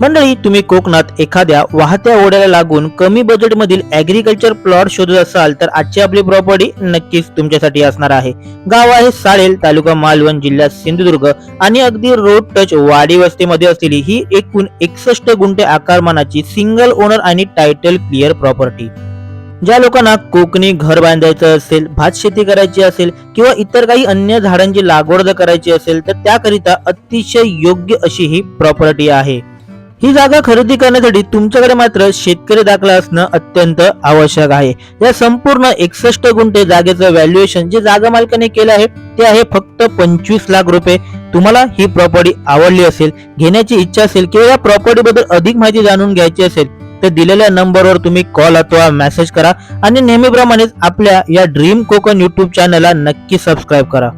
मंडळी तुम्ही कोकणात एखाद्या वाहत्या ओढ्याला लागून कमी बजेटमधील ऍग्रिकल्चर प्लॉट शोधत असाल तर आजची आपली प्रॉपर्टी नक्कीच तुमच्यासाठी असणार आहे. गाव आहे साळेल तालुका मालवण जिल्ह्यात सिंधुदुर्ग आणि अगदी रोड टच वाडी वस्तीमध्ये असलेली ही एकूण एकसष्ट गुंठे आकारमानाची सिंगल ओनर आणि टायटल क्लिअर प्रॉपर्टी ज्या लोकांना कोकणी घर बांधायचं असेल भात शेती करायची असेल किंवा इतर काही अन्य झाडांची लागवड जर करायची असेल तर त्याकरिता अतिशय योग्य अशी ही प्रॉपर्टी आहे. ही जागा खरेदी करण्यासाठी तुमच्याकडे मात्र शेतकरी दाखला असणं अत्यंत आवश्यक आहे. या संपूर्ण एकसष्ट गुंठे जागेचं व्हॅल्युएशन जे जागा मालकाने केलं आहे ते आहे फक्त पंचवीस लाख रुपये. तुम्हाला ही प्रॉपर्टी आवडली असेल घेण्याची इच्छा असेल किंवा या प्रॉपर्टी बद्दल अधिक माहिती जाणून घ्यायची असेल तर दिलेल्या नंबरवर तुम्ही कॉल अथवा मेसेज करा आणि नेहमीप्रमाणेच आपल्या या ड्रीम कोकण युट्यूब चॅनलला नक्की सबस्क्राईब करा.